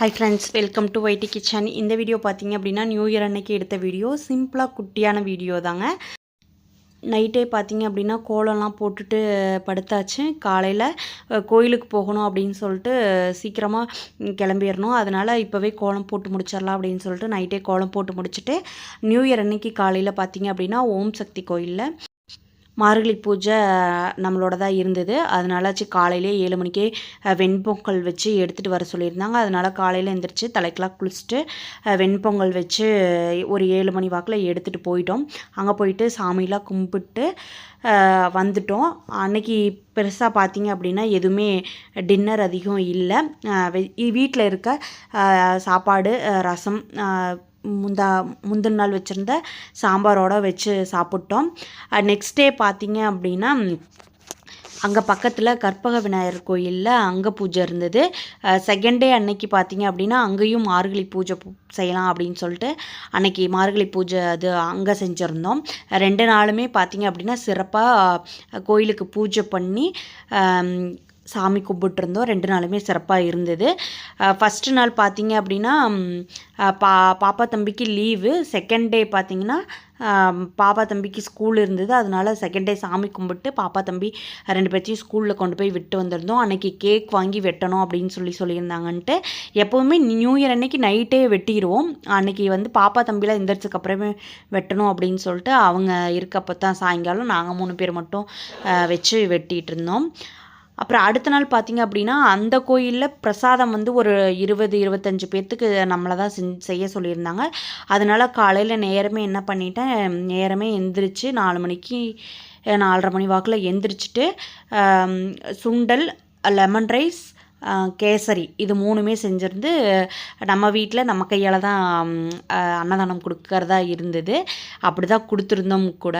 Hi friends welcome to YT kitchen இந்த video பார்த்தீங்க அப்படின்னா நியூ இயர் அன்னைக்கு எடுத்த வீடியோ சிம்பிளாக குட்டியான வீடியோ தாங்க. நைட்டே பார்த்தீங்க அப்படின்னா கோலம்லாம் போட்டுட்டு படுத்தாச்சு. காலையில் கோயிலுக்கு போகணும் அப்படின்னு சொல்லிட்டு சீக்கிரமாக கிளம்பிடணும் அதனால் இப்போவே கோலம் போட்டு முடிச்சிடலாம் அப்படின்னு சொல்லிட்டு நைட்டே கோலம் போட்டு முடிச்சுட்டு நியூ இயர் அன்னைக்கு காலையில் பார்த்தீங்க அப்படின்னா ஓம் சக்தி கோயிலில் மார்கழி பூஜை நம்மளோட தான் இருந்தது. அதனாலாச்சு காலையிலே ஏழு மணிக்கே வெண்பொங்கல் வச்சு எடுத்துகிட்டு வர சொல்லியிருந்தாங்க. அதனால் காலையில் எழுந்திரிச்சு தலைக்கெலாம் குளிச்சுட்டு வெண்பொங்கல் வச்சு ஒரு ஏழு மணி வாக்கில் எடுத்துகிட்டு போயிட்டோம். அங்கே போயிட்டு சாமியெலாம் கும்பிட்டு வந்துட்டோம். அன்னைக்கு பெருசாக பார்த்தீங்க அப்படின்னா எதுவுமே டின்னர் அதிகம் இல்லை. வீட்டில் இருக்க சாப்பாடு ரசம் முந்தா முந்தின நாள் வச்சுருந்த சாம்பாரோட வச்சு சாப்பிட்டோம். நெக்ஸ்ட் டே பார்த்தீங்க அப்படின்னா அங்கே பக்கத்தில் கற்பக விநாயகர் கோயிலில் அங்கே பூஜை இருந்தது. செகண்ட் டே அன்னைக்கு பார்த்தீங்க அப்படின்னா அங்கேயும் மார்கழி பூஜை செய்யலாம் அப்படின்னு சொல்லிட்டு அன்னைக்கு மார்கழி பூஜை அது அங்கே செஞ்சுருந்தோம். ரெண்டு நாளுமே பார்த்தீங்க அப்படின்னா சிறப்பாக கோயிலுக்கு பூஜை பண்ணி சாமி கும்பிட்டுருந்தோம். ரெண்டு நாளுமே சிறப்பாக இருந்தது. ஃபஸ்ட்டு நாள் பார்த்தீங்க அப்படின்னா பா பாப்பா தம்பிக்கு லீவு. செகண்ட் டே பார்த்தீங்கன்னா பாப்பா தம்பிக்கு ஸ்கூல் இருந்தது. அதனால செகண்ட் டே சாமி கும்பிட்டு பாப்பா தம்பி ரெண்டு பேர்த்தையும் ஸ்கூலில் கொண்டு போய் விட்டு வந்திருந்தோம். அன்னைக்கு கேக் வாங்கி வெட்டணும் அப்படின்னு சொல்லி சொல்லியிருந்தாங்கன்ட்டு. எப்போவுமே நியூ இயர் அன்னைக்கு நைட்டே வெட்டிடுவோம் அன்னைக்கு வந்து பாப்பா தம்பிலாம் எந்திரிச்சதுக்கு அப்புறமே வெட்டணும் அப்படின்னு சொல்லிட்டு அவங்க இருக்கப்போ தான் சாயங்காலம் நாங்கள் மூணு பேர் மட்டும் வச்சு வெட்டிகிட்டு இருந்தோம். அப்புறம் அடுத்த நாள் பார்த்தீங்க அப்படின்னா அந்த கோயிலில் பிரசாதம் வந்து ஒரு இருபது இருபத்தஞ்சு பேர்த்துக்கு நம்மளை தான் செய்ய சொல்லியிருந்தாங்க. அதனால் காலையில் நேரமே என்ன பண்ணிட்டேன் நேரமே எந்திரிச்சு நாலு மணிக்கு நாலரை மணி வாக்கில் எந்திரிச்சிட்டு சுண்டல் லெமன் ரைஸ் கேசரி. இது மூணுமே செஞ்சிருந்து நம்ம வீட்டில் நம்ம கையால் தான் அன்னதானம் கொடுக்கறதா இருந்தது. அப்படி தான் கொடுத்துருந்தோம் கூட.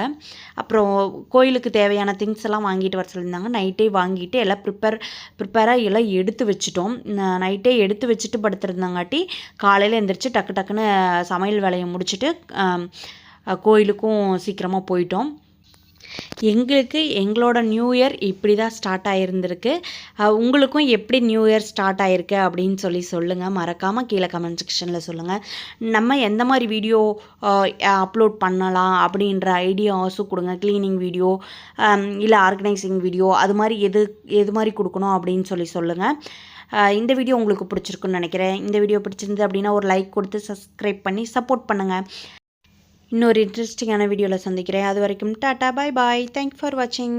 அப்புறம் கோயிலுக்கு தேவையான திங்ஸ் எல்லாம் வாங்கிட்டு வர சொல்லியிருந்தாங்க. நைட்டே வாங்கிட்டு எல்லாம் ப்ரிப்பேர் ப்ரிப்பேராக எல்லாம் எடுத்து வச்சுட்டோம். நைட்டே எடுத்து வச்சுட்டு படுத்துருந்தாங்காட்டி காலையில் எழுந்திரிச்சு டக்கு டக்குன்னு சமையல் வேலையை முடிச்சுட்டு கோயிலுக்கும் சீக்கிரமாக போயிட்டோம். எங்களுக்கு எங்களோட நியூ இயர் இப்படி தான் ஸ்டார்ட் ஆகிருந்திருக்கு உங்களுக்கும் எப்படி நியூ இயர் ஸ்டார்ட் ஆகிருக்கு அப்படின்னு சொல்லி சொல்லுங்கள் மறக்காமல் கீழே கமெண்ட் செக்ஷனில் சொல்லுங்கள் நம்ம எந்த மாதிரி வீடியோ அப்லோட் பண்ணலாம் அப்படின்ற ஐடியாஸும் கொடுங்க. க்ளீனிங் வீடியோ இல்லை ஆர்கனைசிங் வீடியோ அது மாதிரி எது எது மாதிரி கொடுக்கணும் அப்படின்னு சொல்லி சொல்லுங்கள் இந்த வீடியோ உங்களுக்கு பிடிச்சிருக்குன்னு நினைக்கிறேன். இந்த வீடியோ பிடிச்சிருந்தது அப்படின்னா ஒரு லைக் கொடுத்து சப்ஸ்கிரைப் பண்ணி சப்போர்ட் பண்ணுங்கள் இன்னொரு இன்ட்ரெஸ்டிங்கான வீடியோவில் சந்திக்கிறேன். அது வரைக்கும் tata bye bye thank for வாட்சிங்